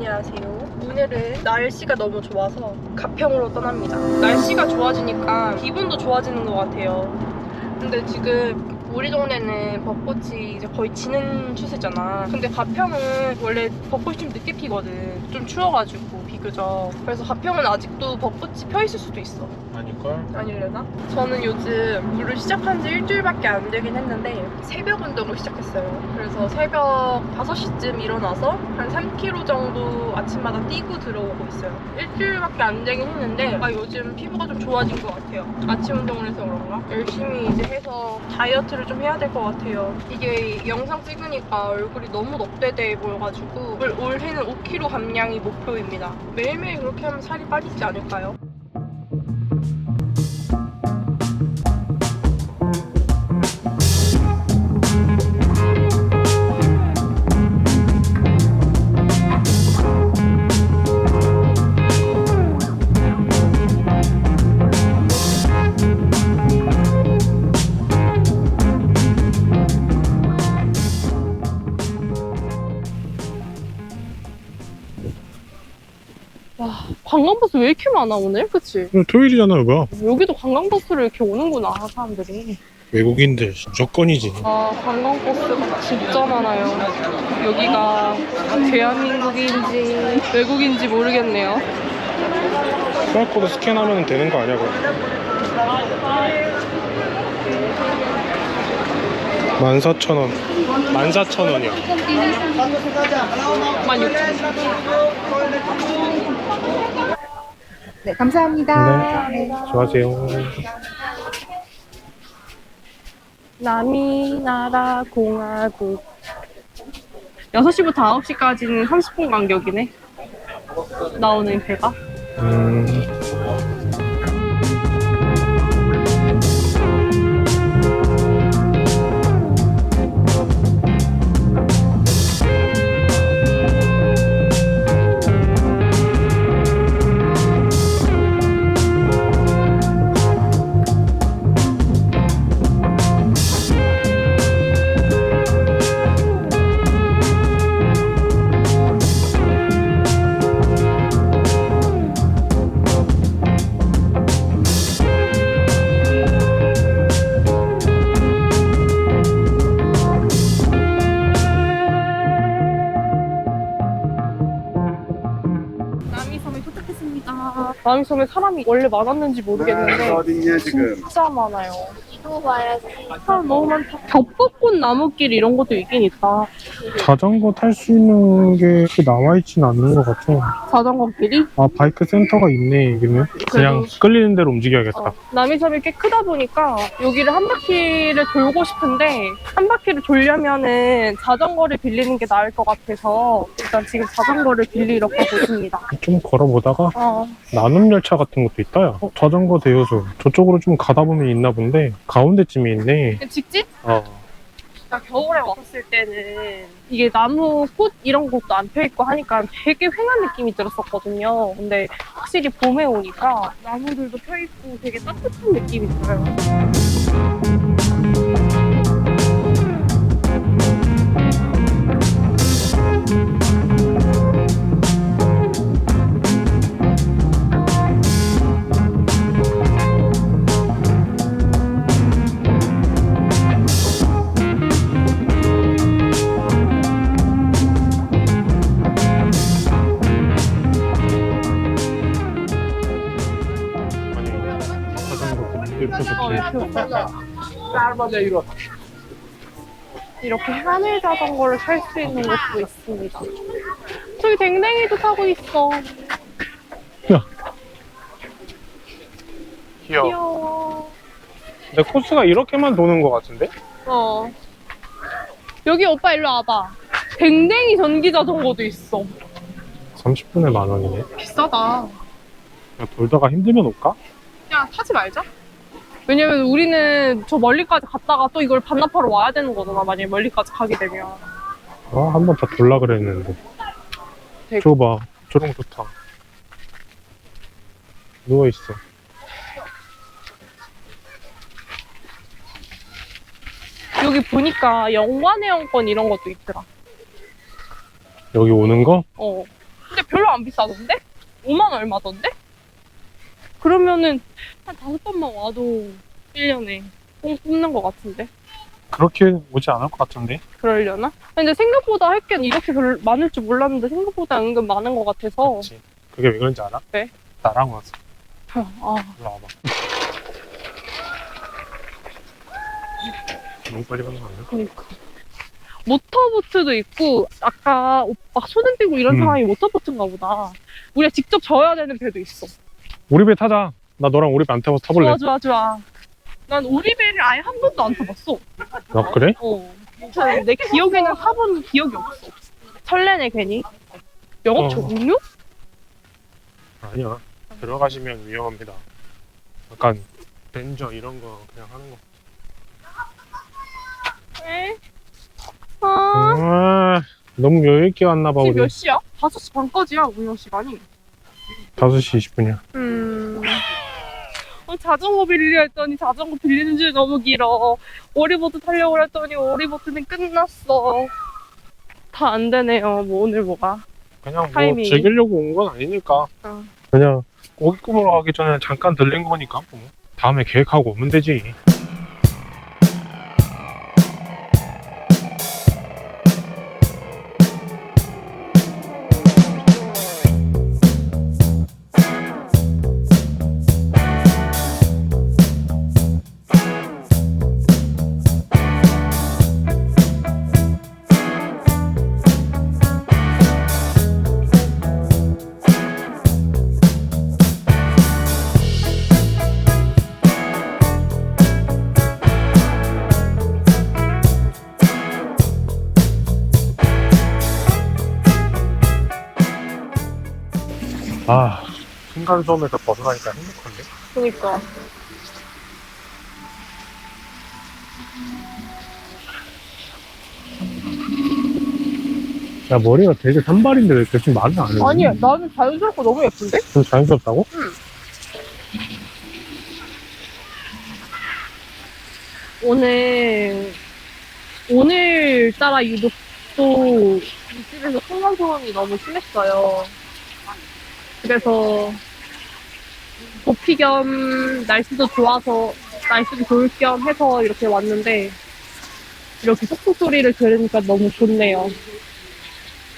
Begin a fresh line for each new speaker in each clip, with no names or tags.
안녕하세요. 오늘은 날씨가 너무 좋아서 가평으로 떠납니다. 날씨가 좋아지니까 기분도 좋아지는 것 같아요. 근데 지금 우리 동네는 벚꽃이 이제 거의 지는 추세잖아. 근데 가평은 원래 벚꽃이 좀 늦게 피거든. 좀 추워가지고 비교적. 그래서 가평은 아직도 벚꽃이 펴 있을 수도 있어.
아닐걸?
아니려나? 저는 요즘 물을 시작한 지 일주일밖에 안 되긴 했는데 새벽 운동을 시작했어요. 그래서 새벽 5시쯤 일어나서 한 3km 정도 아침마다 뛰고 들어오고 있어요. 일주일밖에 안 되긴 했는데 아, 요즘 피부가 좀 좋아진 것 같아요. 아침 운동을 해서 그런가? 열심히 이제 해서 다이어트를 좀 해야 될 것 같아요. 이게 영상 찍으니까 얼굴이 너무 넙대대 보여가지고 올- 올해는 5kg 감량이 목표입니다. 매일매일 그렇게 하면 살이 빠지지 않을까요? 많아 오늘? 그치?
오늘 토요일이잖아 여가.
여기도 관광버스를 이렇게 오는구나 사람들이.
외국인들 무조건이지.
아 관광버스가 진짜 많아요. 여기가 대한민국인지 외국인지 모르겠네요.
QR코드 스캔하면 되는 거 아니야 그럼? 14,000원. 14,000원이야.
16,000원
네, 감사합니다.
네 수고하세요.
남이 나라 공화국. 6시부터 9시까지는 30분 간격이네. 나오는 배가?
음...
남이섬에 사람이 원래 많았는지 모르겠는데
어딨냐 지금?
진짜 많아요 사람 너무 많다 겹벚꽃 나무길 이런 것도 있긴 있다.
자전거 탈 수 있는 게 그렇게 남아있진 않는 것 같아.
자전거 길이?
아 바이크 센터가 있네 여기는 그냥 끌리는 대로 움직여야겠다.
어, 남이섬이 꽤 크다 보니까 여기를 한 바퀴를 돌고 싶은데 한 바퀴를 돌려면은 자전거를 빌리는 게 나을 것 같아서 일단 지금 자전거를 빌리러 가고 있습니다.
좀 걸어보다가
어,
나눔 열차 같은 것도 있다 야. 어, 자전거 대여소. 저쪽으로 좀 가다 보면 있나 본데 가운데쯤에 있네
직진?
어.
나 겨울에 왔을 때는 이게 나무 꽃 이런 것도 안 펴있고 하니까 되게 휑한 느낌이 들었었거든요. 근데 확실히 봄에 오니까 나무들도 펴있고 되게 따뜻한 느낌이 들어요.
좋지
이렇게 이렇게 하늘 자전거를 탈 수 있는 곳도 있습니다. 저기 댕댕이도 타고 있어.
귀여워
귀여워.
근데 코스가 이렇게만 도는 것 같은데?
어. 여기 오빠 일로 와봐. 댕댕이 전기 자전거도 있어.
30분에 만 원이네
비싸다.
야, 돌다가 힘들면 올까?
야 타지 말자. 왜냐면 우리는 저 멀리까지 갔다가 또 이걸 반납하러 와야 되는 거잖아. 만약에 멀리까지 가게 되면.
아, 한 번 더 돌라 그랬는데.
되게-
저거 봐. 저런 거 좋다. 누워있어.
여기 보니까 영관회원권 이런 것도 있더라.
여기 오는 거?
어. 근데 별로 안 비싸던데? 5만 얼마던데? 그러면은 한 다섯 번만 와도 1년에 뽕 뽑는 것 같은데?
그렇게 오지 않을 것 같은데?
그러려나? 근데 생각보다 할 게 이렇게 별로 많을 줄 몰랐는데 생각보다 은근 많은 것 같아서
그치. 그게 왜 그런지 알아?
왜?
나랑 왔어.
아
일로 와봐. 너무 빨리 가는 거 아니야?
그러니까 모터보트도 있고 아까 오빠 손흔 띄고 이런
음.
상황이 모터보트인가 보다 우리가 직접 져야 되는 배도 있어
우리 배 타자. 나 너랑 우리 배 안 타봐서 타볼래?
좋아 좋아 좋아 난 오리배를 아예 한 번도 안 타봤어
아, 그래?
어. 저- 내 기억에는 타본 기억이 없어 설레네 괜히 영업초
어.
음료?
아니야. 들어가시면 위험합니다. 약간 벤저 이런 거 그냥 하는 거.
에? 아
아, 너무 여유 있게 왔나 봐,
지금
우리.
몇 시야? 5시 반까지야 운영 시간이
5시 20분이야.
음. 어, 자전거 빌리려 했더니 자전거 빌리는 줄 너무 길어. 오리보트 타려고 했더니 오리보트는 끝났어. 다 안 되네요. 뭐 오늘 뭐가.
그냥 뭐
타이밍이.
즐기려고 온 건 아니니까.
어.
그냥 고기 구우러 가기 전에 잠깐 들린 거니까. 뭐. 다음에 계획하고 오면 되지. 순간섬에서 벗어나니까 행복한데?
그니까.
야, 머리가 되게 산발인데 왜 이렇게 좀 말을 안 해?
아니, 나는 자연스럽고 너무 예쁜데?
좀 자연스럽다고?
오늘, 오늘따라 유독 또 이 집에서 층간소음이 너무 심했어요. 그래서 도피 겸 날씨도 좋아서 날씨도 좋을 겸 해서 이렇게 왔는데 이렇게 속속 소리를 들으니까 너무 좋네요.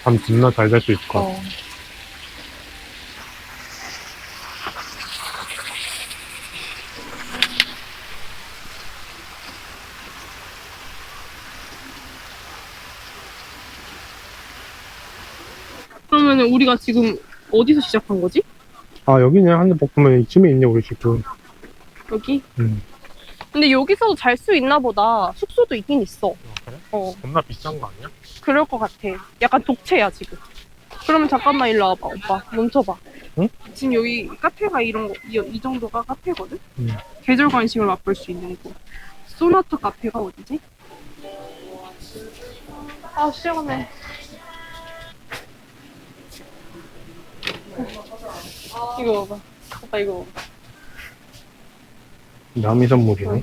잠 존나 잘 잘 수 있을 것 같아.
어. 그러면 우리가 지금 어디서 시작한 거지?
아, 여기냐? 한대 보면 이쯤에 있네, 우리 지금.
여기?
음.
근데 여기서도 잘 수 있나 보다. 숙소도 있긴 있어.
어, 그래?
어,
겁나 비싼 거 아니야?
그럴 것 같아. 약간 독채야, 지금. 그러면 잠깐만 일로 와봐, 오빠. 멈춰봐.
응?
지금 여기 카페가 이런 거, 이, 이 정도가 카페거든?
음.
계절 관심을 맛볼 수 있는 곳. 소나타 카페가 어디지? 아, 시원해. 이거 봐봐. 오빠 이거 봐봐.
남이 선물이네.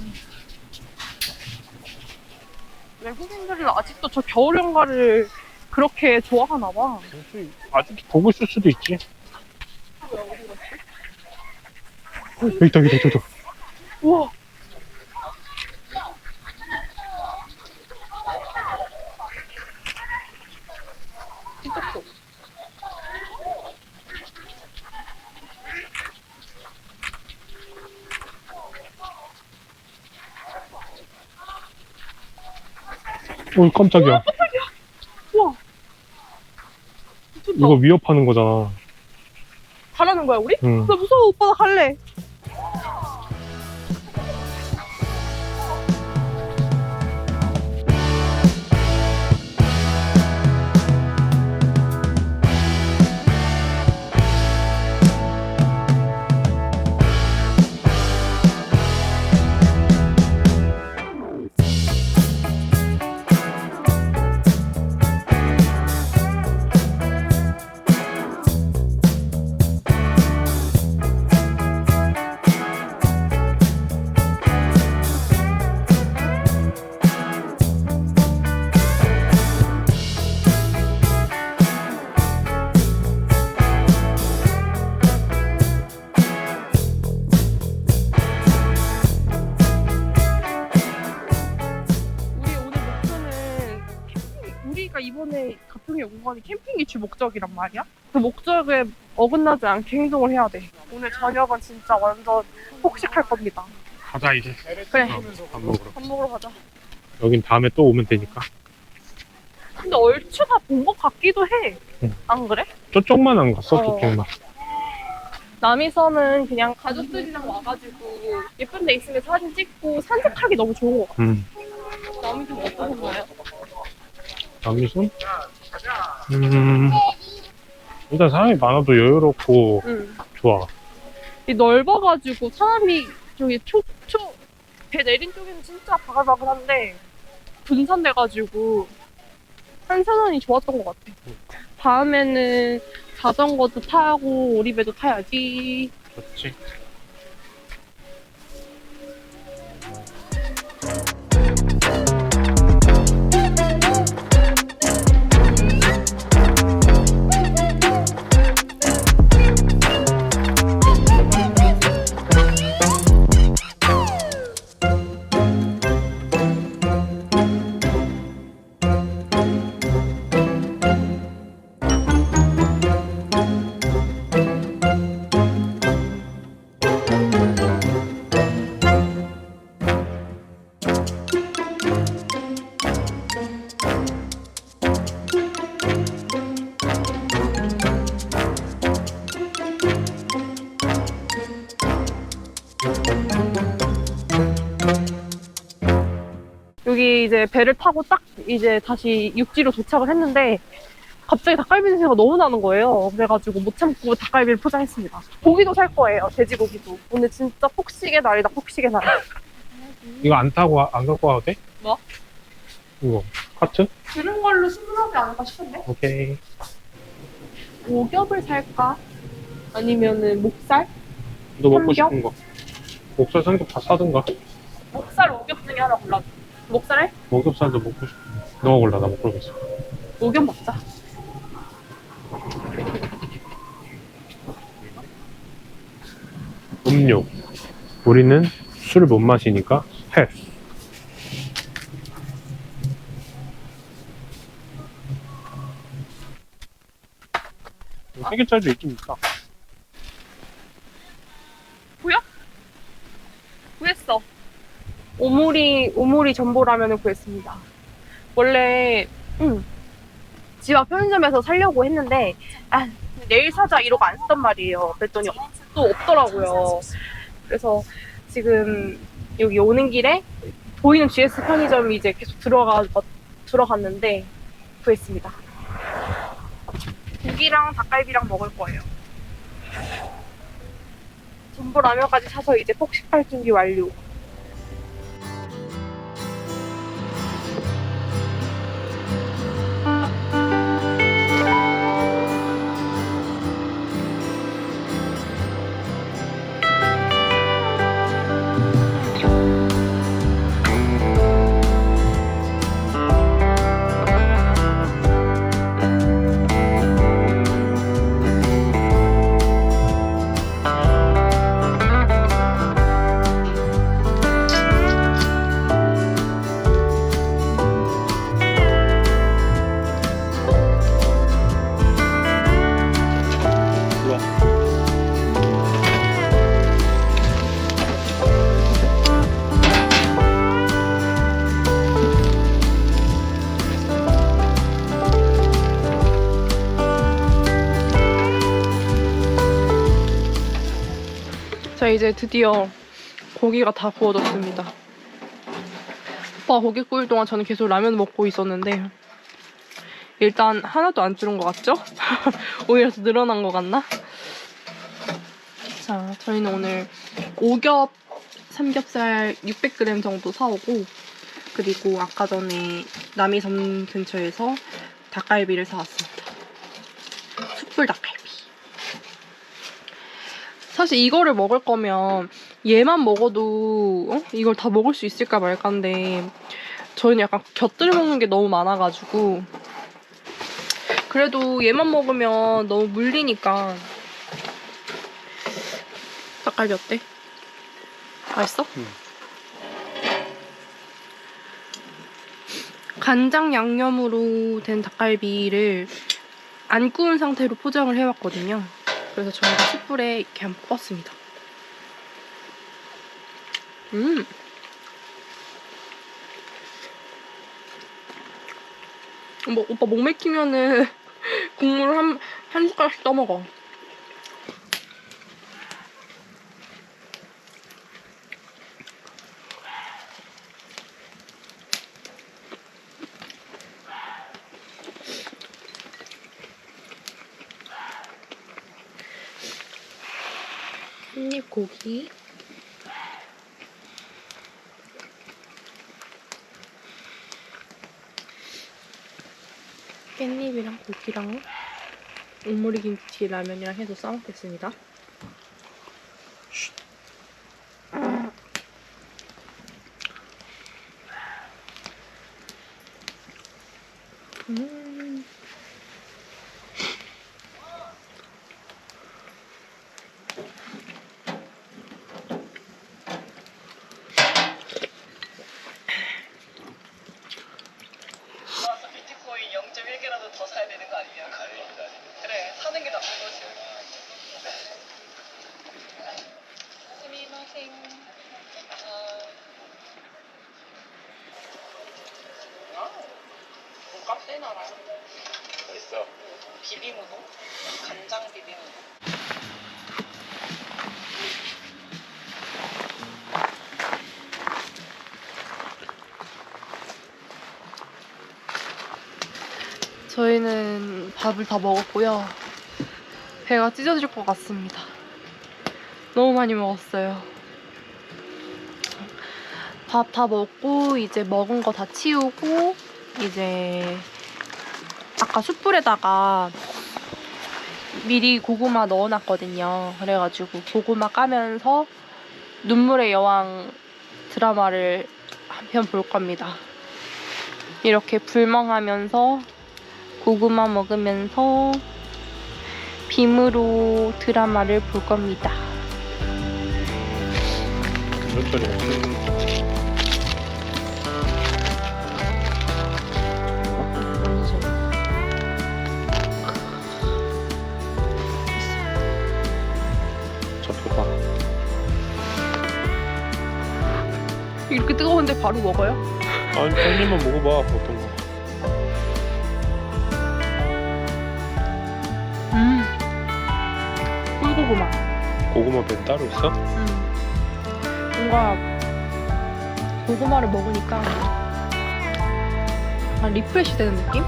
외국인들은 아직도 저 겨울 연가를 그렇게 좋아하나 봐.
혹시 아직 보고 있을 수도 있지. 어, 여기 있다, 여기 있다, 여기 있다.
우와.
어, 깜짝이야.
우와. 미쳤다.
이거 위협하는 거잖아.
가라는 거야 우리?
응.
나 무서워 오빠 나 갈래. 가건이 캠핑이 주 목적이란 말이야. 그 목적에 어긋나지 않게 행동을 해야 돼. 오늘 저녁은 진짜 완전 폭식할 겁니다.
가자 이제.
그래,
밥 먹으러.
밥 먹으러 가자.
여긴 다음에 또 오면 되니까.
근데 얼추 다본것 같기도 해.
응.
안 그래?
저쪽만 안 갔어
어.
저쪽만.
남이섬은 그냥 가족들이랑 와가지고 예쁜 데 있으면 사진 찍고 산책하기 너무 좋은 것 같아.
음.
남이섬 어떠셨나요?
남미순? 음. 일단 사람이 많아도 여유롭고
응.
좋아.
이 넓어가지고 사람이 저기 초, 초, 배 내린 쪽에는 진짜 바글바글한데 분산돼가지고 한산원이 좋았던 것 같아. 다음에는 자전거도 타고 오리배도 타야지.
좋지.
여기 이제 배를 타고 딱 이제 다시 육지로 도착을 했는데 갑자기 닭갈비 냄새가 너무 나는 거예요. 그래가지고 못 참고 닭갈비를 포장했습니다. 고기도 살 거예요. 돼지고기도. 오늘 진짜 폭식의 날이다. 폭식의 날.
이거 안 타고 와- 안 갖고 와도 돼?
뭐?
이거 카트?
그런 걸로 충분하지 않을까 싶은데?
오케이.
오겹을 살까? 아니면은 목살?
너 먹고
삼겹?
싶은 거. 목살 삼겹 다 사든가.
목살 오겹 중에 하나 골라. 목살 해?
목살도 먹고 거. 너가 골라 나못 고르겠어.
오겹 먹자.
음료. 우리는 술을 못 마시니까 패스. 세 개짜리도 있긴 있다.
오모리 오모리 전보라면을 구했습니다. 원래 음, 집 앞 편의점에서 살려고 했는데 아 내일 사자 이러고 안 쓰단 말이에요. 그랬더니 또 없더라고요. 그래서 지금 여기 오는 길에 보이는 GS 편의점이 이제 계속 들어가 들어갔는데 구했습니다. 고기랑 닭갈비랑 먹을 거예요. 전보 라면까지 사서 이제 폭식할 준비 완료. 자 이제 드디어 고기가 다 구워졌습니다. 오빠가 고기 구울 동안 저는 계속 라면 먹고 있었는데 일단 하나도 안 줄은 것 같죠? 오히려 더 늘어난 것 같나? 자 저희는 오늘 오겹 삼겹살 600g 정도 사오고 그리고 아까 전에 남이섬 근처에서 닭갈비를 사왔습니다. 숯불 닭갈비. 사실 이거를 먹을 거면 얘만 먹어도 어? 이걸 다 먹을 수 있을까 말까인데 저희는 약간 곁들여 먹는 게 너무 많아가지고 그래도 얘만 먹으면 너무 물리니까 닭갈비 어때? 맛있어?
응.
간장 양념으로 된 닭갈비를 안 구운 상태로 포장을 해왔거든요. 그래서 저희가 숯불에 이렇게 한번 뻗습니다. 음. 뭐 오빠 목 맥히면은 국물 한, 한 숟가락씩 떠먹어. 고기. 깻잎이랑 고기랑 오므리 김치 라면이랑 해서 싸먹겠습니다. 음.
와서 비트코인 0.1개라도 더 사야 되는 거 아니냐? 사는 게 나쁜 거지. 스미마생. 아, 돈값 세나라.
있어.
비빔우동? 간장 비빔우동?
저희는 밥을 다 먹었고요. 배가 찢어질 것 같습니다. 너무 많이 먹었어요. 밥 다 먹고 이제 먹은 거 다 치우고 이제 아까 숯불에다가 미리 고구마 넣어놨거든요. 그래가지고 고구마 까면서 눈물의 여왕 드라마를 한 편 볼 겁니다. 이렇게 불멍하면서 고구마 먹으면서 빔으로 드라마를 볼 겁니다.
몇.
이렇게 뜨거운데 바로 먹어요?
아니, 한 입만 먹어봐. 어떤
고구마.
고구마 배 따로 있어?
음. 뭔가 고구마를 먹으니까 약간 리프레시 되는 느낌?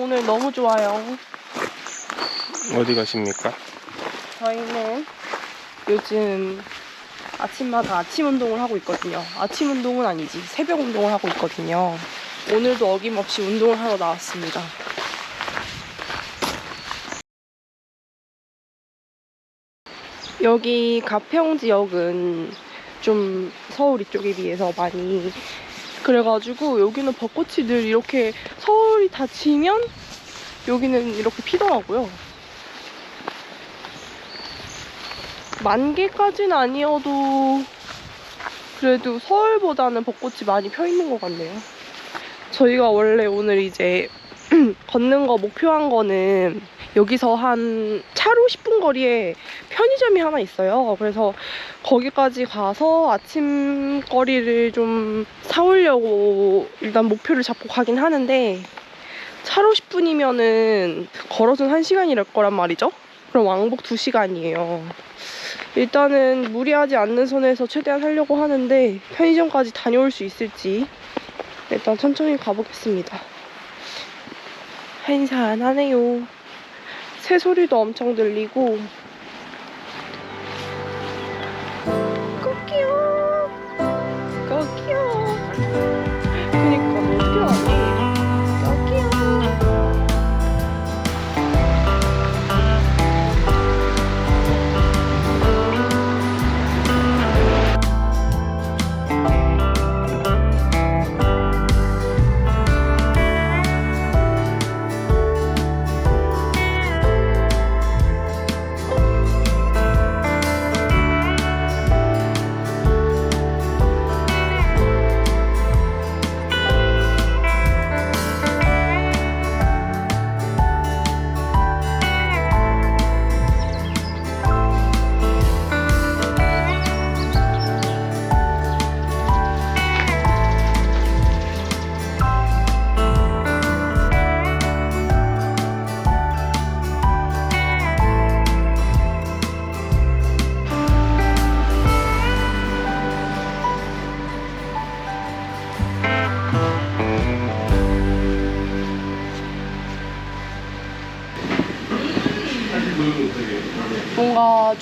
오늘 너무 좋아요.
어디 가십니까?
저희는 요즘 아침마다 아침 운동을 하고 있거든요. 아침 운동은 아니지 새벽 운동을 하고 있거든요. 오늘도 어김없이 운동을 하러 나왔습니다. 여기 가평 지역은 좀 서울 이쪽에 비해서 많이 그래가지고 여기는 벚꽃이 늘 이렇게 서울이 다 지면 여기는 이렇게 피더라고요. 만 개까지는 아니어도 그래도 서울보다는 벚꽃이 많이 펴 있는 것 같네요. 저희가 원래 오늘 이제 걷는 거 목표한 거는 여기서 한 차로 10분 거리에 편의점이 하나 있어요. 그래서 거기까지 가서 아침거리를 좀 사오려고 일단 목표를 잡고 가긴 하는데 차로 10분이면은 걸어서는 1시간이랄 거란 말이죠. 그럼 왕복 2시간이에요. 일단은 무리하지 않는 선에서 최대한 하려고 하는데 편의점까지 다녀올 수 있을지 일단 천천히 가보겠습니다. 한산하네요. 새 소리도 엄청 들리고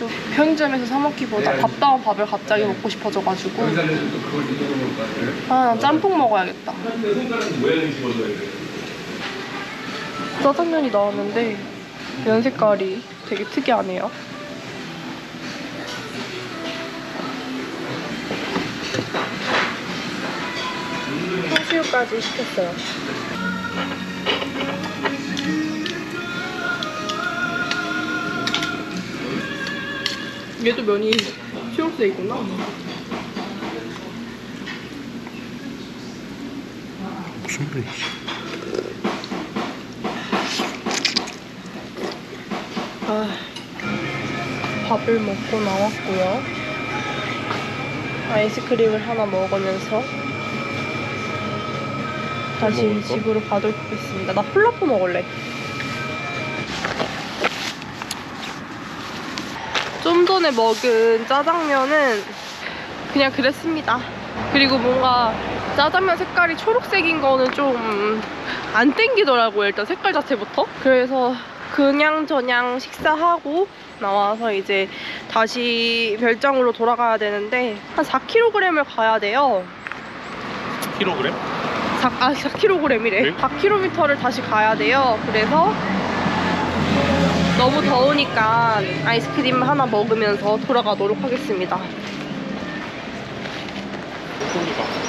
좀 편의점에서 사 먹기보다 밥다운 밥을 갑자기 먹고 싶어져가지고 아, 난 짬뽕 먹어야겠다. 짜장면이 나왔는데 면 색깔이 되게 특이하네요. 탕수육까지 시켰어요. 얘도 면이 초록색이구나.
무슨 말이지?
아, 밥을 먹고 나왔고요. 아이스크림을 하나 먹으면서 다시
뭐 먹을?
집으로 가도록하겠습니다. 나 폴라포 먹을래. 좀 전에 먹은 짜장면은 그냥 그랬습니다. 그리고 뭔가 짜장면 색깔이 초록색인 거는 좀 안 땡기더라고요. 일단 색깔 자체부터. 그래서 그냥 저냥 식사하고 나와서 이제 다시 별장으로 돌아가야 되는데 한 4kg을 가야 돼요.
킬로그램?
4, 아, 4kg이래.
네?
4km를 다시 가야 돼요. 그래서 너무 더우니까 아이스크림 하나 먹으면서 돌아가도록 하겠습니다.
소리가.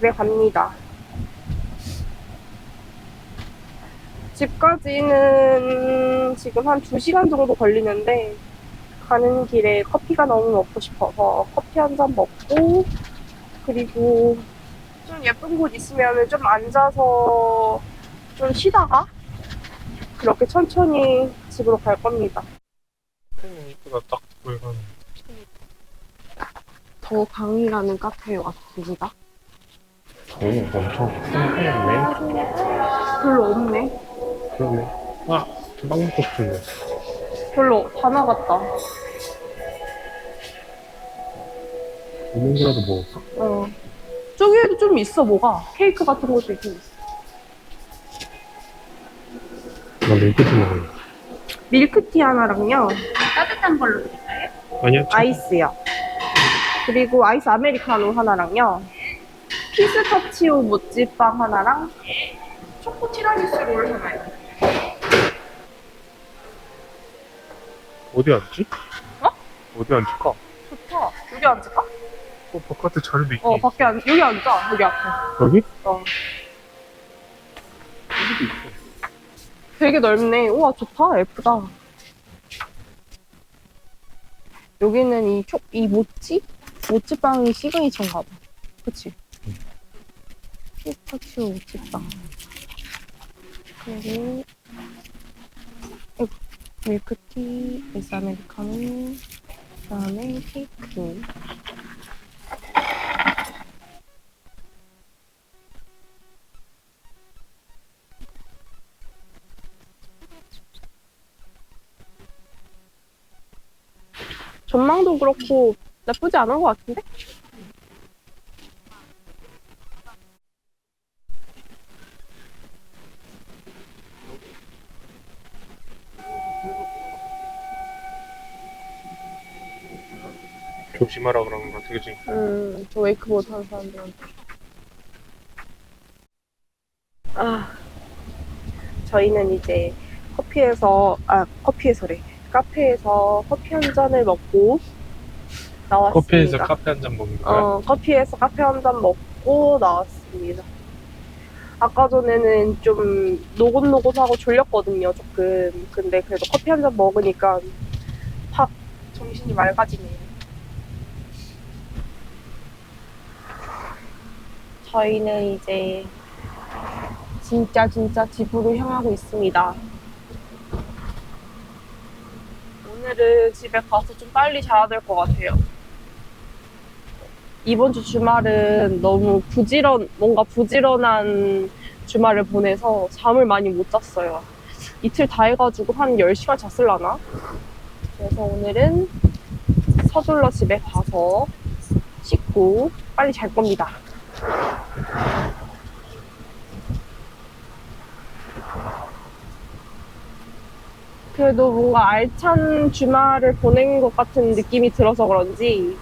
집에 갑니다. 집까지는 지금 한 2시간 정도 걸리는데 가는 길에 커피가 너무 먹고 싶어서 커피 한 잔 먹고 그리고 좀 예쁜 곳 있으면 좀 앉아서 좀 쉬다가 그렇게 천천히 집으로 갈 겁니다.
음, 이쁘다. 딱 보여가는.
더 강이라는 카페에 왔습니다.
오, 엄청 큰편이네
별로 없네.
그러네. 아, 빵 먹고 싶은데.
별로 다 나갔다.
있는 거라도 먹었어?
어. 저기에도 좀 있어, 뭐가. 케이크 같은 것도 있긴 있어.
나 밀크티 먹을래.
밀크티 하나랑요. 따뜻한 걸로.
아니야, 차-
아이스요. 그리고 아이스 아메리카노 하나랑요. 피스타치오 모찌빵 하나랑 초코 티라미수 롤 하나요.
어디 앉지?
어?
어디 앉을까?
좋다. 여기 앉을까?
어, 바깥에 자리도 있지.
어, 밖에 앉, 여기 앉자. 여기 앞에.
여기?
어. 되게 넓네. 우와, 좋다. 예쁘다. 여기는 이 초, 이 모찌? 모찌빵이 시그니처인가 봐. 그치? 피스타치오 모찌빵. 그리고, 밀크티, 에스 아메리카노, 그 다음에 케이크. 전망도 그렇고 나쁘지 않은 것 같은데?
조심하라 그러는 거 같아, 그지?
음, 저 웨이크보드 하는 사람들한테. 아, 저희는 이제 커피에서 아 커피에서래 카페에서 커피 한 잔을 먹고 나왔습니다.
커피에서 카페 한 잔 먹는 거야?
어 커피에서 카페 한 잔 먹고 나왔습니다. 아까 전에는 좀 노곤노곤하고 졸렸거든요, 조금. 근데 그래도 커피 한 잔 먹으니까 확 정신이 맑아지네요. 저희는 이제 진짜 진짜 집으로 향하고 있습니다. 오늘은 집에 가서 좀 빨리 자야 될 것 같아요. 이번 주 주말은 너무 부지런, 뭔가 부지런한 주말을 보내서 잠을 많이 못 잤어요. 이틀 다 해가지고 한 10시간 잤을라나? 그래서 오늘은 서둘러 집에 가서 씻고 빨리 잘 겁니다. 그래도 뭔가 알찬 주말을 보낸 것 같은 느낌이 들어서 그런지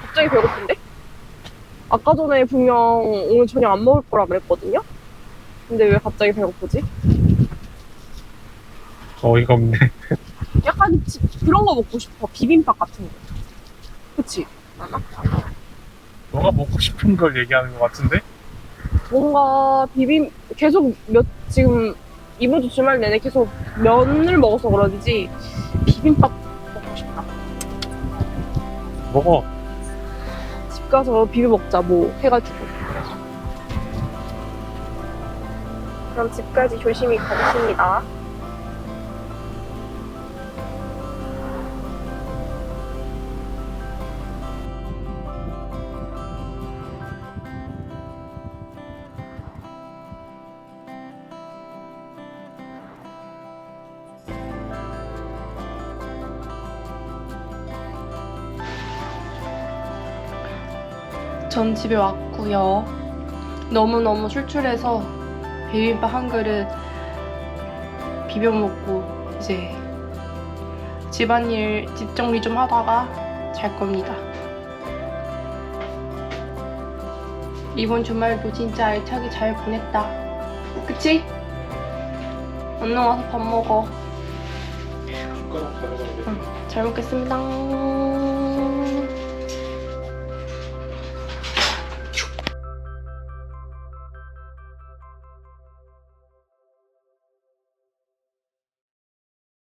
갑자기 배고픈데? 아까 전에 분명 오늘 저녁 안 먹을 거라 그랬거든요? 근데 왜 갑자기 배고프지?
어이가 없네.
약간 지- 그런 거 먹고 싶어. 비빔밥 같은 거. 그치?
너가 먹고 싶은 걸 얘기하는 것 같은데?
뭔가 비빔, 계속 몇, 지금 이번 주 주말 내내 계속 면을 먹어서 그런지 비빔밥 먹고 싶다.
먹어.
집 가서 비벼 먹자, 뭐, 해가지고. 그럼 집까지 조심히 가겠습니다. 전 집에 왔고요. 너무너무 출출해서 비빔밥 한 그릇 비벼 먹고 이제 집안일 뒷정리 좀 하다가 잘 겁니다. 이번 주말도 진짜 알차게 잘 보냈다. 그치? 얼른 와서 밥 먹어.
돼.
잘 먹겠습니다.